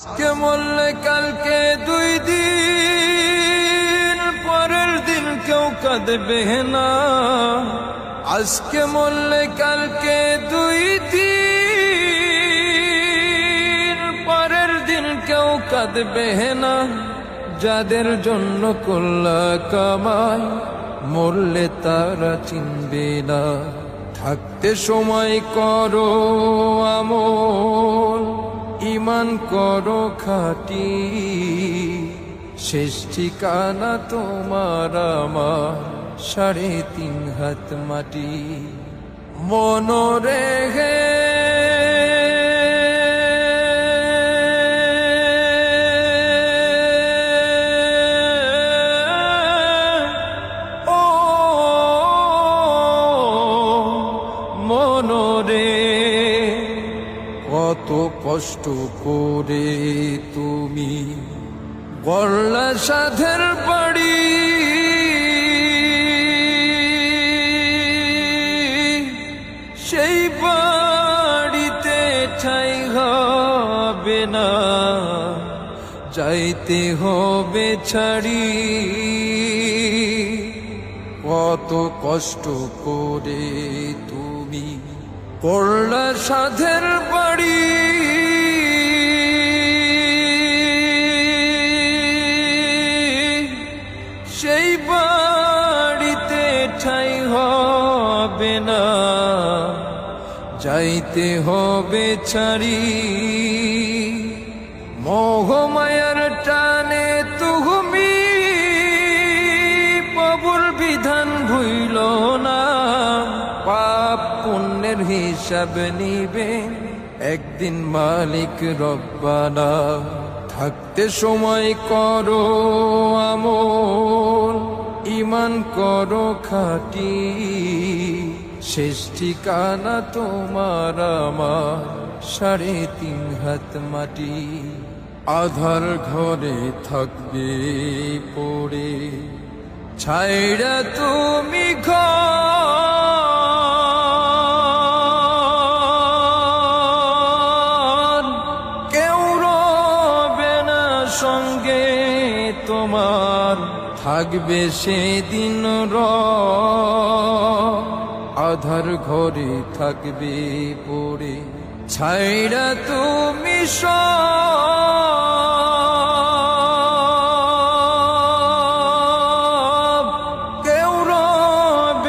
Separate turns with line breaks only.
আজকে মরলে কালকে দুই দিন, পরের দিন কেউ কাঁদবে না। আজকে মরলে কালকে দুই দিন, পরের দিন কেউ কাঁদবে না। যাদের জন্য কল্লা কামাই, মরলে তারা চিনবে না। থাকতে সময় করো আমল। ইমান করো খাটি। শেষ ঠিকানা তোমার সাড়ে তিন হাত মাটি। মনরে হে মনরে কত কষ্ট করে তুমি গড়লা সাধের বাড়ি। সেই বাড়িতে ঠাই হবে না, যাইতে হবে ছাড়ি। কত কষ্ট করে তুমি করলা সাধের বাড়ি। হবে না। যাইতে হবে ছাড়ি। মোহমায়ার টানে তুমি প্রভুর বিধান ভুইল না। পাপ পুণ্যের হিসাব নিবে একদিন মালিক রব্বানা। থাকতে সময় করো আমল। ইমান করো খাটি। শেষ ঠিকানা তোমার সাড়ে তিন হাত মাটি। আধার ঘরে থাকবে পড়ে। ছাইরা তুমি ঘর। কেউ রবে সঙ্গে। তোমার থাকবে সেদিন র আধার ঘরে থাকবে পড়ে ছাইড়া তুমি সব